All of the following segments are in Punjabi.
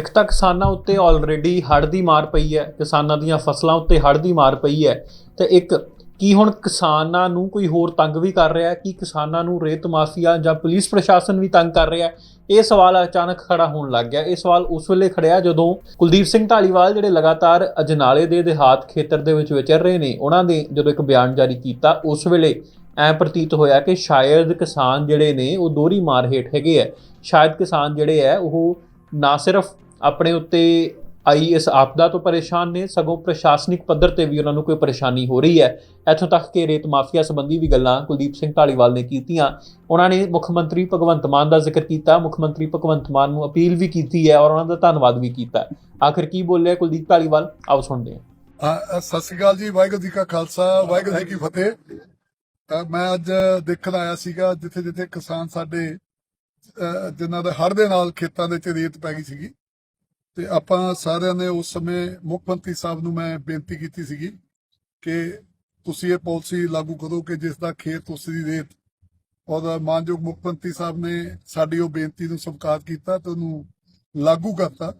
ਇੱਕ ਤਾਂ ਕਿਸਾਨਾਂ ਉੱਤੇ ਆਲਰੇਡੀ ਹੜ੍ਹ ਦੀ ਮਾਰ ਪਈ ਹੈ, ਕਿਸਾਨਾਂ ਦੀਆਂ ਫਸਲਾਂ ਉੱਤੇ ਹੜ੍ਹ ਦੀ ਮਾਰ ਪਈ ਹੈ ਤੇ ਇੱਕ ਕੀ ਹੁਣ ਕਿਸਾਨਾਂ ਨੂੰ ਕੋਈ ਹੋਰ ਤੰਗ ਵੀ ਕਰ ਰਿਹਾ ਹੈ, ਕਿ ਕਿਸਾਨਾਂ ਨੂੰ ਰੇਤ ਮਾਫੀਆ ਜਾਂ ਪੁਲਿਸ ਪ੍ਰਸ਼ਾਸਨ ਵੀ ਤੰਗ ਕਰ ਰਿਹਾ ਹੈ? ਇਹ ਸਵਾਲ ਅਚਾਨਕ ਖੜਾ ਹੋਣ ਲੱਗ ਗਿਆ। ਇਹ ਸਵਾਲ ਉਸ ਵੇਲੇ ਖੜਿਆ ਜਦੋਂ ਕੁਲਦੀਪ ਸਿੰਘ ਢਾਲੀਵਾਲ ਜਿਹੜੇ ਲਗਾਤਾਰ ਅਜਨਾਲੇ ਦੇ ਦਿਹਾਤ ਖੇਤਰ ਦੇ ਵਿੱਚ ਵਿਚਰ ਰਹੇ ਨੇ, ਉਹਨਾਂ ਨੇ ਜਦੋਂ ਇੱਕ ਬਿਆਨ ਜਾਰੀ ਕੀਤਾ, ਉਸ ਵੇਲੇ ਐ ਪ੍ਰਤੀਤ ਹੋਇਆ ਕਿ ਸ਼ਾਇਦ ਕਿਸਾਨ ਜਿਹੜੇ ਨੇ ਉਹ ਦੋਹਰੀ ਮਾਰ ਹੇਠ ਹੈਗੇ ਆ ਸ਼ਾਇਦ ਕਿਸਾਨ ਜਿਹੜੇ ਆ ਉਹ ਨਾ ਸਿਰਫ ਆਪਣੇ ਉੱਤੇ ਆਈ ਇਸ ਆਪਦਾ ਤੋਂ ਪਰੇਸ਼ਾਨ ਨੇ ਸਗੋਂ ਪ੍ਰਸ਼ਾਸਨਿਕ ਪੱਧਰ ਤੇ ਵੀ ਉਹਨਾਂ ਨੂੰ ਕੋਈ ਪਰੇਸ਼ਾਨੀ ਹੋ ਰਹੀ ਹੈ। ਇੱਥੋਂ ਤੱਕ ਕਿ ਰੇਤ ਮਾਫੀਆ ਸੰਬੰਧੀ ਵੀ ਗੱਲਾਂ ਕੁਲਦੀਪ ਸਿੰਘ ਢਾਲੀਵਾਲ ਨੇ ਕੀਤੀਆਂ। ਉਹਨਾਂ ਨੇ ਮੁੱਖ ਮੰਤਰੀ ਭਗਵੰਤ ਮਾਨ ਦਾ ਜ਼ਿਕਰ ਕੀਤਾ ਮੁੱਖ ਮੰਤਰੀ ਭਗਵੰਤ ਮਾਨ ਨੂੰ ਅਪੀਲ ਵੀ ਕੀਤੀ ਹੈ ਔਰ ਉਹਨਾਂ ਦਾ ਧੰਨਵਾਦ ਵੀ ਕੀਤਾ ਆਖਿਰ ਕੀ ਬੋਲਿਆ ਕੁਲਦੀਪ ਢਾਲੀਵਾਲ? ਆਓ ਸੁਣਦੇ ਹਾਂ। ਸਤਿ ਸ਼੍ਰੀ ਅਕਾਲ ਜੀ ਵਾਹਿਗੁਰੂ ਜੀ ਕਾ ਖਾਲਸਾ ਵਾਹਿਗੁਰੂ ਜੀ ਕੀ ਫਤਿਹ। ਮੈਂ ਅੱਜ ਦੇਖਣ ਆਇਆ ਸੀਗਾ ਜਿੱਥੇ ਜਿੱਥੇ ਕਿਸਾਨ ਸਾਡੇ ਅ, ਜਿਨ੍ਹਾਂ ਦੇ ਹੜ੍ਹ ਦੇ ਨਾਲ ਖੇਤਾਂ ਦੇ ਵਿੱਚ ਰੇਤ ਪੈ ਗਈ ਸੀਗੀ। ਤੇ ਆਪਾਂ ਸਾਰਿਆਂ ਨੇ ਉਸ ਸਮੇਂ ਮੁੱਖ ਮੰਤਰੀ ਸਾਹਿਬ ਨੂੰ ਮੈਂ ਬੇਨਤੀ ਕੀਤੀ ਸੀਗੀ ਕਿ ਤੁਸੀਂ ਇਹ ਪਾਲਿਸੀ ਲਾਗੂ ਕਰੋ ਕਿ ਜਿਸ ਦਾ ਖੇਤ ਉਸ ਦੀ ਰੇਤ ਔਰ ਮਾਨਯੋਗ ਮੁੱਖ ਮੰਤਰੀ ਸਾਹਿਬ ਨੇ ਸਾਡੀ ਉਹ ਬੇਨਤੀ ਨੂੰ ਸਵੀਕਾਰ ਕੀਤਾ ਤੇ ਉਹਨੂੰ ਲਾਗੂ ਕਰਤਾ।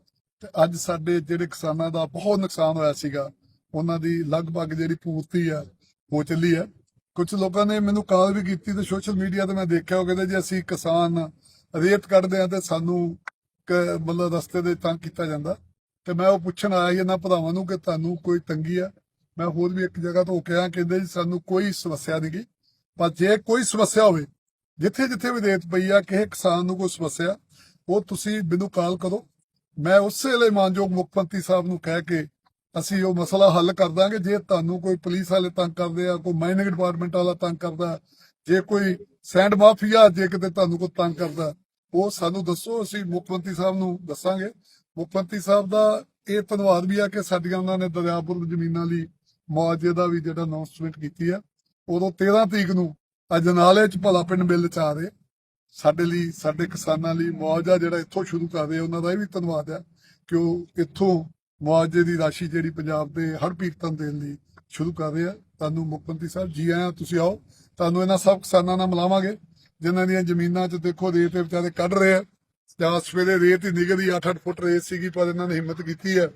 ਤੇ ਅੱਜ ਸਾਡੇ ਜਿਹੜੇ ਕਿਸਾਨਾਂ ਦਾ ਬਹੁਤ ਨੁਕਸਾਨ ਹੋਇਆ ਸੀਗਾ, ਉਹਨਾਂ ਦੀ ਲਗਭਗ ਜਿਹੜੀ ਪੂਰਤੀ ਆ ਹੋ ਚੱਲੀ ਆ। ਕੁਝ ਲੋਕਾਂ ਨੇ ਮੈਨੂੰ ਕਾਲ ਵੀ ਕੀਤੀ ਤੇ ਸੋਸ਼ਲ ਮੀਡੀਆ ਤੇ ਮੈਂ ਦੇਖਿਆ, ਉਹ ਕਹਿੰਦੇ ਜੀ ਅਸੀਂ ਕਿਸਾਨ ਰੇਤ ਕੱਢਦੇ ਆ ਤੇ ਸਾਨੂੰ ਕ- ਮਤਲਬ ਰਸਤੇ ਦੇ ਤੰਗ ਕੀਤਾ ਜਾਂਦਾ ਤੇ ਮੈਂ ਉਹ ਪੁੱਛਣ ਆਇਆ ਇਹਨਾਂ ਭਰਾਵਾਂ ਨੂੰ ਕਿ ਤੁਹਾਨੂੰ ਕੋਈ ਤੰਗੀ ਆ? ਮੈਂ ਹੋਰ ਵੀ ਇੱਕ ਜਗ੍ਹਾ ਤੋਂ ਕਿਹਾ, ਕਹਿੰਦੇ ਜੀ ਸਾਨੂੰ ਕੋਈ ਸਮੱਸਿਆ ਨਹੀਂ ਗੀ। ਪਰ ਜੇ ਕੋਈ ਸਮੱਸਿਆ ਹੋਵੇ, ਜਿੱਥੇ ਜਿੱਥੇ ਵੀ ਰੇਤ ਪਈ ਆ, ਕਿਸੇ ਕਿਸਾਨ ਨੂੰ ਕੋਈ ਸਮੱਸਿਆ, ਉਹ ਤੁਸੀਂ ਮੈਨੂੰ ਕਾਲ ਕਰੋ। ਮੈਂ ਉਸੇ ਵੇਲੇ ਮਾਨਯੋਗ ਮੁੱਖ ਮੰਤਰੀ ਸਾਹਿਬ ਨੂੰ ਕਹਿ ਕੇ ਅਸੀਂ ਉਹ ਮਸਲਾ ਹੱਲ ਕਰ ਦਾਂਗੇ। ਜੇ ਤੁਹਾਨੂੰ ਕੋਈ ਪੁਲਿਸ ਵਾਲੇ ਤੰਗ ਕਰਦੇ ਆ, ਕੋਈ ਮਾਈਨਿੰਗ ਡਿਪਾਰਟਮੈਂਟ ਵਾਲਾ ਤੰਗ ਕਰਦਾ, ਜੇ ਕੋਈ ਸੈਂਡ ਮਾਫੀਆ, ਜੇ ਕਿਤੇ ਤੁਹਾਨੂੰ ਕੋਈ ਤੰਗ ਕਰਦਾ ਉਹ ਸਾਨੂੰ ਦੱਸੋ ਅਸੀਂ ਮੁੱਖ ਮੰਤਰੀ ਸਾਹਿਬ ਨੂੰ ਦੱਸਾਂਗੇ। ਮੁੱਖ ਮੰਤਰੀ ਸਾਹਿਬ ਦਾ ਇਹ ਧੰਨਵਾਦ ਵੀ ਆ ਕਿ ਸਾਡੀਆਂ ਉਹਨਾਂ ਨੇ ਦਰਿਆਪੁਰ ਜ਼ਮੀਨਾਂ ਲਈ ਮੁਆਵਜ਼ੇ ਦਾ ਵੀ ਜਿਹੜਾ ਅਨਾਉਂਸਮੈਂਟ ਕੀਤੀ ਆ। ਉਦੋਂ 13 ਤਰੀਕ ਨੂੰ ਅਜਨਾਲੇ ਚ ਭਲਾ ਪਿੰਡ ਮਿਲ ਚ ਆ ਰਹੇ। ਸਾਡੇ ਲਈ ਸਾਡੇ ਕਿਸਾਨਾਂ ਲਈ ਮੁਆਵਜ਼ਾ ਜਿਹੜਾ ਇੱਥੋਂ ਸ਼ੁਰੂ ਕਰ ਰਹੇ ਆ, ਉਹਨਾਂ ਦਾ ਇਹ ਵੀ ਧੰਨਵਾਦ ਆ ਕਿ ਉਹ ਇੱਥੋਂ ਮੁਆਵਜ਼ੇ ਦੀ ਰਾਸ਼ੀ ਜਿਹੜੀ ਪੰਜਾਬ ਦੇ ਹਰ ਪੀੜਤਾਂ ਦੇਣ ਲਈ ਸ਼ੁਰੂ ਕਰ ਰਹੇ ਆ। ਤੁਹਾਨੂੰ ਮੁੱਖ ਮੰਤਰੀ ਸਾਹਿਬ ਜੀ ਆਇਆਂ ਤੁਸੀਂ ਆਓ। ਤੁਹਾਨੂੰ ਇਹਨਾਂ ਸਭ ਕਿਸਾਨਾਂ ਨਾਲ ਮਿਲਾਵਾਂਗੇ। ਜਿਨ੍ਹਾਂ ਦੀਆਂ ਜ਼ਮੀਨਾਂ 'ਚ ਦੇਖੋ ਰੇਤ ਇਹ ਵਿਚਾਰੇ ਕੱਢ ਰਹੇ ਆ। ਜਾਂ ਸਵੇਰੇ ਰੇਤ ਹੀ ਨਿਕਲਦੀ 8-8 ਫੁੱਟ ਰੇਤ ਸੀਗੀ, ਪਰ ਇਹਨਾਂ ਨੇ ਹਿੰਮਤ ਕੀਤੀ ਹੈ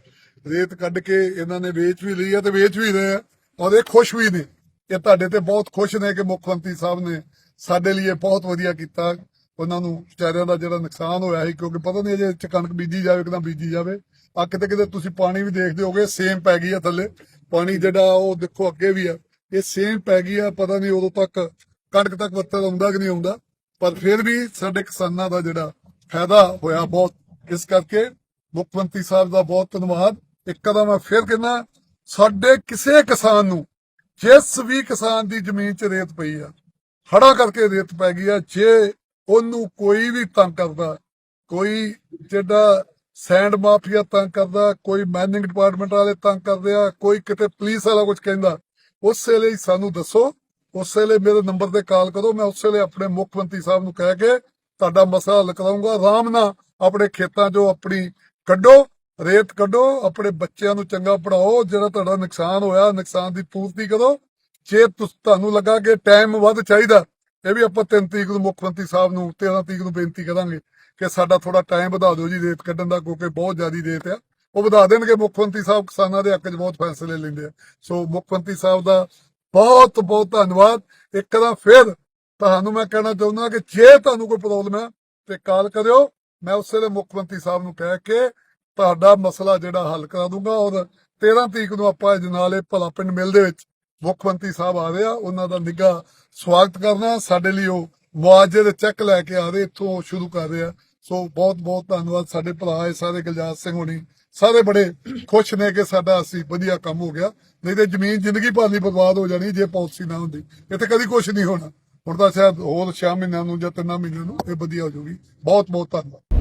ਰੇਤ ਕੱਢ ਕੇ ਇਹਨਾਂ ਨੇ ਵੇਚ ਵੀ ਲਈ ਆ ਤੇ ਵੇਚ ਵੀ ਰਹੇ ਆ, ਔਰ ਇਹ ਖੁਸ਼ ਵੀ ਨੇ। ਇਹ ਤੁਹਾਡੇ ਤੇ ਬਹੁਤ ਖੁਸ਼ ਨੇ ਕਿ ਮੁੱਖ ਮੰਤਰੀ ਸਾਹਿਬ ਨੇ ਸਾਡੇ ਲਈ ਇਹ ਬਹੁਤ ਵਧੀਆ ਕੀਤਾ। ਉਹਨਾਂ ਨੂੰ ਵਿਚਾਰਿਆਂ ਦਾ ਜਿਹੜਾ ਨੁਕਸਾਨ ਹੋਇਆ ਸੀ, ਕਿਉਂਕਿ ਪਤਾ ਨਹੀਂ ਅਜੇ ਚ ਕਣਕ ਬੀਜੀ ਜਾਵੇ ਕਿ ਨਾ ਬੀਜੀ ਜਾਵੇ। ਆ ਕਿਤੇ ਕਿਤੇ ਤੁਸੀਂ ਪਾਣੀ ਵੀ ਦੇਖਦੇ ਹੋਗੇ, ਸੇਮ ਪੈ ਗਈ ਆ ਥੱਲੇ। ਪਾਣੀ ਜਿਹੜਾ ਉਹ ਦੇਖੋ ਅੱਗੇ ਵੀ ਆ, ਇਹ ਸੇਮ ਪੈ ਗਈ ਆ, ਪਤਾ ਨਹੀਂ ਉਦੋਂ ਤੱਕ ਕਣਕ ਤੱਕ ਵੱਤਰ ਆਉਂਦਾ ਕਿ ਨਹੀਂ ਆਉਂਦਾ ਪਰ ਫਿਰ ਵੀ ਸਾਡੇ ਕਿਸਾਨਾਂ ਦਾ ਜਿਹੜਾ ਫਾਇਦਾ ਹੋਇਆ ਬਹੁਤ। ਇਸ ਕਰਕੇ ਮੁੱਖ ਮੰਤਰੀ ਸਾਹਿਬ ਦਾ ਬਹੁਤ ਧੰਨਵਾਦ। ਇੱਕ ਕਦਮ ਮੈਂ ਫਿਰ ਕਹਿੰਦਾ, ਸਾਡੇ ਕਿਸੇ ਕਿਸਾਨ ਨੂੰ, ਜਿਸ ਵੀ ਕਿਸਾਨ ਦੀ ਜ਼ਮੀਨ 'ਚ ਰੇਤ ਪਈ ਆ ਹੜਾ ਕਰਕੇ ਰੇਤ ਪੈ ਗਈ ਆ, ਜੇ ਉਹਨੂੰ ਕੋਈ ਵੀ ਤੰਗ ਕਰਦਾ, ਕੋਈ ਜਿਹੜਾ ਸੈਂਡ ਮਾਫੀਆ ਤੰਗ ਕਰਦਾ, ਕੋਈ ਮਾਈਨਿੰਗ ਡਿਪਾਰਟਮੈਂਟ ਵਾਲੇ ਤੰਗ ਕਰਦੇ ਆ, ਕੋਈ ਕਿਤੇ ਪੁਲਿਸ ਵਾਲਾ ਕੁਝ ਕਹਿੰਦਾ, ਉਸੇ ਲਈ ਸਾਨੂੰ ਦੱਸੋ ਉਸ ਵੇਲੇ ਮੇਰੇ ਨੰਬਰ ਤੇ ਕਾਲ ਕਰੋ, ਮੈਂ ਉਸੇ ਲਈ ਆਪਣੇ ਮੁੱਖ ਮੰਤਰੀ ਸਾਹਿਬ ਨੂੰ ਕਹਿ ਕੇ ਤੁਹਾਡਾ ਮਸਲਾ ਹੱਲ ਕਰਾਉਂਗਾ ਆਰਾਮ ਨਾਲ ਆਪਣੇ ਖੇਤਾਂ 'ਚੋਂ ਆਪਣੀ ਕੱਢੋ, ਰੇਤ ਕੱਢੋ, ਆਪਣੇ ਬੱਚਿਆਂ ਨੂੰ ਚੰਗਾ ਪੜਾਓ ਜਿਹੜਾ ਤੁਹਾਡਾ ਨੁਕਸਾਨ ਹੋਇਆ, ਨੁਕਸਾਨ ਦੀ ਪੂਰਤੀ ਕਰੋ। ਜੇ ਤੁਹਾਨੂੰ ਲੱਗਾ ਕਿ ਟਾਈਮ ਵੱਧ ਚਾਹੀਦਾ, ਇਹ ਵੀ ਆਪਾਂ 3 ਤਰੀਕ ਨੂੰ ਮੁੱਖ ਮੰਤਰੀ ਸਾਹਿਬ ਨੂੰ 13 ਤਰੀਕ ਨੂੰ ਬੇਨਤੀ ਕਰਾਂਗੇ ਕਿ ਸਾਡਾ ਥੋੜਾ ਟਾਈਮ ਵਧਾ ਦਿਓ ਜੀ ਰੇਤ ਕੱਢਣ ਦਾ, ਕਿਉਂਕਿ ਬਹੁਤ ਜ਼ਿਆਦੀ ਰੇਤ ਆ। ਉਹ ਵਧਾ ਦੇਣਗੇ ਮੁੱਖ ਮੰਤਰੀ ਸਾਹਿਬ ਕਿਸਾਨਾਂ ਦੇ ਹੱਕ 'ਚ ਬਹੁਤ ਫੈਸਲੇ ਲੈਂਦੇ ਆ। ਸੋ ਮੁੱਖ ਮੰਤਰੀ ਸਾਹਿਬ ਦਾ ਬਹੁਤ ਬਹੁਤ ਧੰਨਵਾਦ। ਇੱਕ ਵਾਰ ਫਿਰ ਤੁਹਾਨੂੰ ਮੈਂ ਕਹਿਣਾ ਚਾਹੁੰਦਾ ਕਿ ਜੇ ਤੁਹਾਨੂੰ ਕੋਈ ਪ੍ਰੋਬਲਮ ਹੈ, ਤੇ ਕਾਲ ਕਰਿਓ। ਮੈਂ ਉਸੇ ਦੇ ਮੁੱਖ ਮੰਤਰੀ ਸਾਹਿਬ ਨੂੰ ਕਹਿ ਕੇ ਤੁਹਾਡਾ ਮਸਲਾ ਜਿਹੜਾ ਹੱਲ ਕਰਾ ਦੂੰਗਾ ਔਰ 13 ਤਰੀਕ ਨੂੰ ਆਪਾਂ ਜਨਾਲੇ ਭਲਾ ਪਿੰਡ ਮਿਲ ਦੇ ਵਿੱਚ ਮੁੱਖ ਮੰਤਰੀ ਸਾਹਿਬ ਆ ਰਹੇ ਆ, ਉਹਨਾਂ ਦਾ ਨਿੱਘਾ ਸਵਾਗਤ ਕਰਨਾ। ਸਾਡੇ ਲਈ ਉਹ ਮੁਆਵਜ਼ੇ ਦੇ ਚੈੱਕ ਲੈ ਕੇ ਆ ਰਹੇ, ਇੱਥੋਂ ਸ਼ੁਰੂ ਕਰ ਰਹੇ ਆ। ਸੋ ਬਹੁਤ ਬਹੁਤ ਧੰਨਵਾਦ ਸਾਡੇ ਭਰਾ ਇਹ ਸਾਰੇ ਗੁਲਜਾਰ ਸਿੰਘ ਹੋਣੀ। ਸਾਰੇ ਬੜੇ ਖੁਸ਼ ਨੇ ਕਿ ਸਾਡਾ ਅਸੀਂ ਵਧੀਆ ਕੰਮ ਹੋ ਗਿਆ। ਨਹੀਂ ਤੇ ਜ਼ਮੀਨ ਜ਼ਿੰਦਗੀ ਭਰ ਲਈ ਬਰਬਾਦ ਹੋ ਜਾਣੀ ਜੇ ਪਾਲਿਸੀ ਨਾ ਹੁੰਦੀ। ਇੱਥੇ ਕਦੀ ਕੁਝ ਨਹੀਂ ਹੋਣਾ। ਹੁਣ ਤਾਂ ਸ਼ਾਇਦ ਹੋਰ 6 ਮਹੀਨਿਆਂ ਨੂੰ ਜਾਂ 3 ਮਹੀਨਿਆਂ ਨੂੰ ਇਹ ਵਧੀਆ ਹੋ ਜਾਊਗੀ। ਬਹੁਤ ਬਹੁਤ ਧੰਨਵਾਦ।